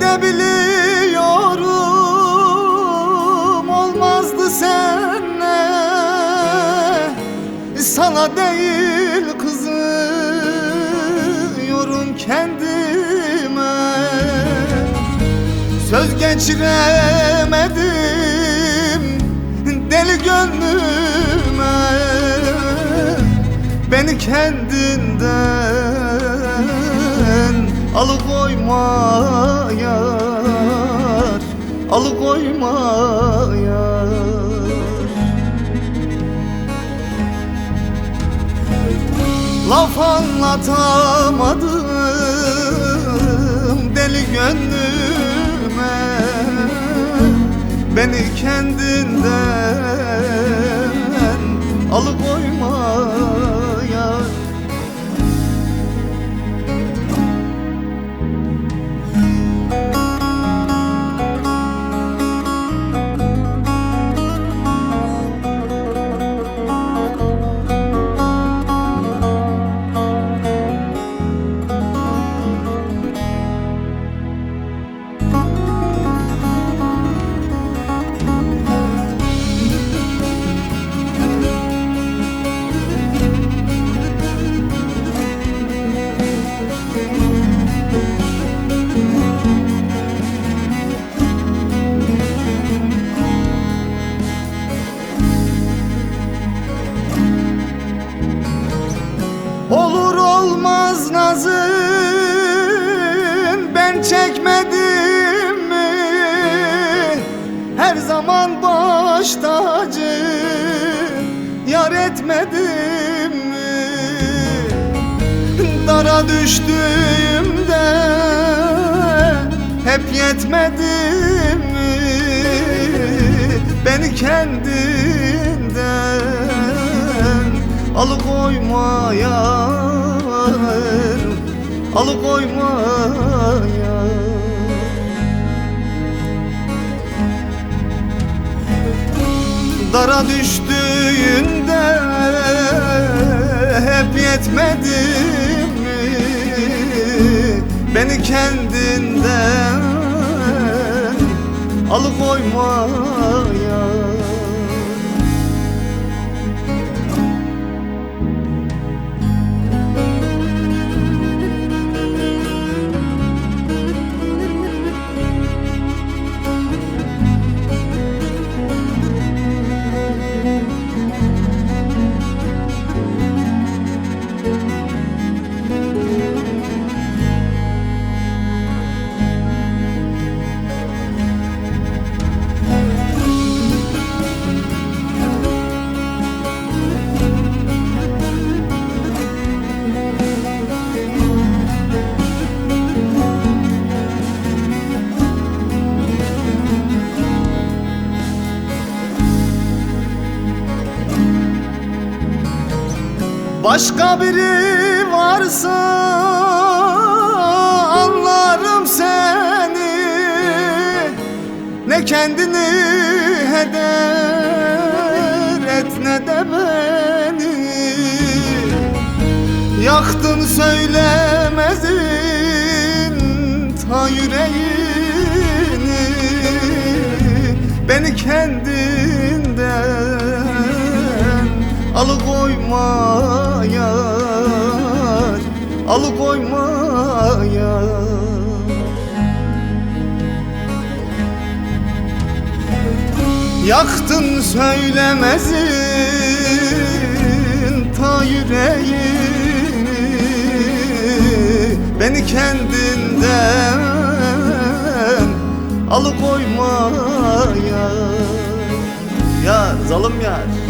de biliyorum olmazdı senle Sana değil kızıyorum kendime. Söz geçiremedim deli gönlüme. Beni kendinden alıkoyma yar Alıkoyma yar Laf anlatamadım nazın ben çekmedim mi? Her zaman baş tacı yar etmedim mi? Dara düştüğümde hep yetmedim mi? Beni kendinden alıkoyma yar Alıkoyma yar Dara düştüğünde hep yetmedim mi? Beni kendinden alıkoyma Başka biri varsa anlarım seni. Ne kendini heder et ne de beni. Yaktın söylemezin ta yüreğini. Beni kendinden alıkoyma yar Alıkoyma yar Yaktın söylemezin ta yüreğini Beni kendinden alıkoyma yar Yar zalim yar